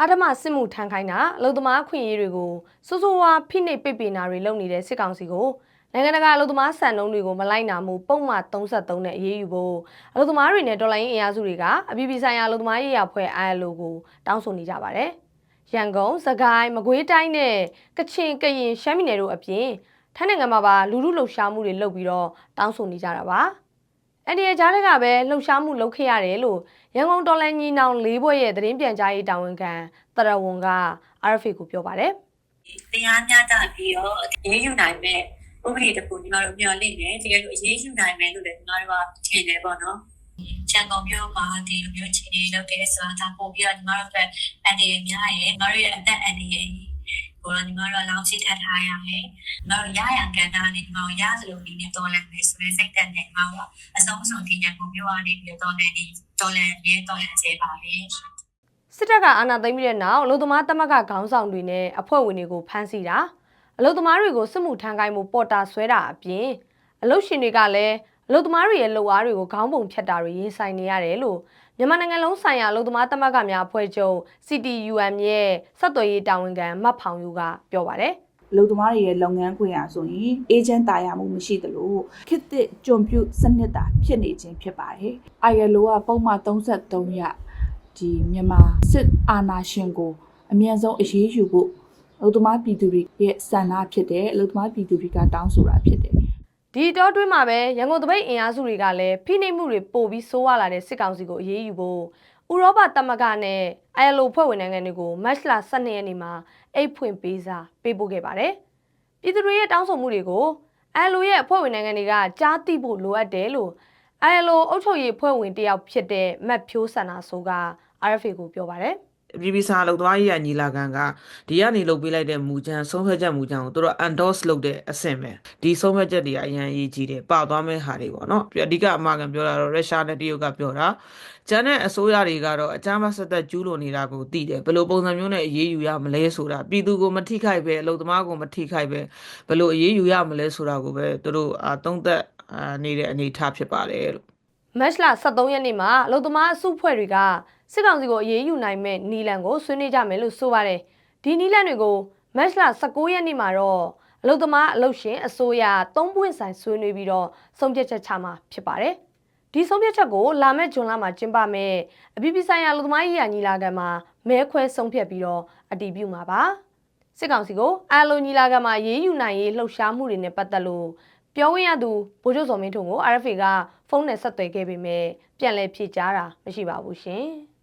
အာဓမစစ်မှုထမ်းခိုင်းတာအလုသမားခွင့်ရေးတွေကိုစိုးစိုးဝါးဖိနှိပ်ပိတ်ပင်တာတွေလုပ်နေတဲ့စစ်ကောင်စီကိုနိုင်ငံတကာအလုသမားစံနှုန်းတွေကိုမလိုက်နာမှုပုံမှန်33နဲ့အရေးယူဖို့အလုသမားတွေနဲ့တော်လိုင်းအင်အားစုတွေကအပြည်ပြည်ဆိုင်ရာအလုသမားရေးရာဖွဲ့ ILO ကိုတောင်းဆိုနေကြပါတယ်။ရန်ကုန်၊စကိုင်း၊မကွေးတိုင်းနဲ့ကချင်၊ကရင်၊ရှမ်းပြည်နယ်တို့အပြင်ထိုင်းနိုင်ငံမှာပါလူလူလှုပ်ရှားမှုတွေလုပ်ပြီးတော့တောင်းဆိုနေကြတာပါ။ အဲ့ဒီကြားတွေကပဲလှုပ်ရှားမှုလုပ်ခဲ့ရတယ်လို့ရန်ကုန်တော်လန်ညီနောင်၄ဘွဲ့ရဲ့သတင်းပြန်ကြားရေးတာဝန်ခံတရဝွန်က RFA ကိုပြောပါတယ်တရားမျှတပြီးတော့အရေးယူနိုင်မဲ့ဥပဒေတစ်ခုညီမတို့မျှော်လင့်တယ်တကယ်လို့အရေးယူနိုင်မယ်လို့လည်းညီမတို့ကထင်တယ်ပေါ့နော်ချန်ကုန်မြို့မှာဒီလိုမျိုးအခြေအနေလုပ်တဲ့ဆိုတာပို့ပြီးတော့ညီမတို့အတွက်အန်ဒီရများရယ်ညီမတို့ရဲ့အသက်အန်ဒီရယ် ကိုတော့ညီမတို့လောင်းချိထပ်ထားရမယ်ညီမတို့ရရန်ကန်တာနဲ့ညီမတို့ရစလို့ဒီနဲ့တော်လည်းမယ်ဆိုတဲ့စိတ်သက်နဲ့ညီမတို့အဆုံးအဆုံးဒီညကိုပြောရနေပြီးတော့တော်လည်းဒီတော်လည်းမြေတော်လည်းကျေပါပဲစစ်တပ်ကအာဏာသိမ်းပြီးတဲ့နောက်အလုံသမားသမဂ္ဂခေါင်းဆောင်တွေနဲ့အဖွဲ့ဝင်တွေကိုဖမ်းဆီးတာအလုံသမားတွေကိုစစ်မှုထမ်းကိုင်းမှုပေါ်တာဆွဲတာအပြင်အလုံရှင်တွေကလည်းအလုံသမားတွေရဲ့လုပ်အားတွေကိုခေါင်းပုံဖြတ်တာတွေရင်ဆိုင်နေရတယ်လို့ မြန်မာနိုင်ငံလုံးဆိုင်ရာအလုံသမားသမဂ္ဂများအဖွဲ့ချုပ် CTUM ရဲ့ဆက်သွယ်ရေးတာဝန်ခံမတ်ဖောင်ယူကပြောပါတယ်လူသမားတွေရဲ့လုပ်ငန်းခွင်အားဆိုရင်အေဂျင့်တာယာမှုမရှိသလိုခစ်တစ်ကြုံပြုစနစ်တာဖြစ်နေခြင်းဖြစ်ပါတယ်။ ILO ကပုံမှန်33ရဒီမြန်မာစစ်အာဏာရှင်ကိုအမြန်ဆုံးအရေးယူဖို့လူသမားပြည်သူတွေရဲ့ဆန္ဒဖြစ်တယ်လူသမားပြည်သူတွေကတောင်းဆိုတာဖြစ်တယ် ဒီတော့တွင်းမှာပဲရန်ကုန်တပိတ်အင်အားစုတွေကလည်းဖိနှိပ်မှုတွေပိုပြီးဆိုးဝါလာတဲ့စစ်ကောင်စီကိုအရေးယူဖို့ဥရောပသမဂ္ဂနဲ့ ILO ဖွဲ့ဝင်နိုင်ငံတွေကိုမတ်လ12ရက်နေ့မှာအိတ်ဖွင့်ပေးစာပေးပို့ခဲ့ပါတယ်။ပြည်သူတွေရဲ့တောင်းဆိုမှုတွေကို ILO ရဲ့အဖွဲ့ဝင်နိုင်ငံတွေကကြားသိဖို့လိုအပ်တယ်လို့ ILO အုပ်ချုပ်ရေးအဖွဲ့ဝင်တယောက်ဖြစ်တဲ့မတ်ဖြိုးဆန္ဒဆိုးက RFA ကိုပြောပါတယ်။ ပြည်ပစာလောက်သွားရေးရညီလာခံကဒီကနေလုပ်ပေးလိုက်တဲ့မူချမ်းဆုံးဖြတ်ချက်မူချမ်းကိုသူတို့ endorse လုပ်တဲ့အဆင့်ပဲဒီဆုံးဖြတ်ချက်တွေကအရင်အရေးကြီးတယ်ပါသွားမဲ့ဟာတွေပေါ့နော်ပြီးအဓိကအမှားကန်ပြောတာတော့ရုရှားနဲ့တရုတ်ကပြောတာကျန်တဲ့အစိုးရတွေကတော့အကြမ်းဖက်ဆက်သက်ကျူးလွန်နေတာကိုသိတယ်ဘယ်လိုပုံစံမျိုးနဲ့အရေးယူရမလဲဆိုတာပြည်သူကိုမထိခိုက်ပဲအလုပ်သမားကိုမထိခိုက်ပဲဘယ်လိုအရေးယူရမလဲဆိုတာကိုပဲသူတို့အာသုံးသက်အာနေတဲ့အနေအထားဖြစ်ပါတယ်လို့ မတ်လ23ရက်နေ့မှာအလုံသမားအစုဖွဲ့တွေကစစ်ကောင်စီကိုအရေးယူနိုင်မဲ့နီလန်ကိုဆွေးနွေးကြမယ်လို့ဆိုပါတယ်။ဒီနီလန်တွေကိုမတ်လ19ရက်နေ့မှာတော့အလုံသမားအလုံရှင်အစိုးရသုံးပွင့်ဆိုင်ဆွေးနွေးပြီးတော့ဆုံးဖြတ်ချက်ချမှာဖြစ်ပါတယ်။ဒီဆုံးဖြတ်ချက်ကိုလာမယ့်ဂျွန်လမှာကျင်းပမယ်အပြည်ပြည်ဆိုင်ရာအလုံသမားရေးရာညီလာခံမှာမဲခွဲဆုံးဖြတ်ပြီးတော့အတည်ပြုမှာပါ။စစ်ကောင်စီကိုအာလိုညီလာခံမှာရေးယူနိုင်ရေးလှုပ်ရှားမှုတွေနဲ့ပတ်သက်လို့ပြောဝင်ရသူဗိုလ်ချုပ်စော်မင်းထွန်းကို RFA က ဖုန်းနဲ့ဆက်သွယ်ခဲ့ပေမဲ့ပြန်လည်ဖြေကြားတာမရှိပါဘူးရှင်။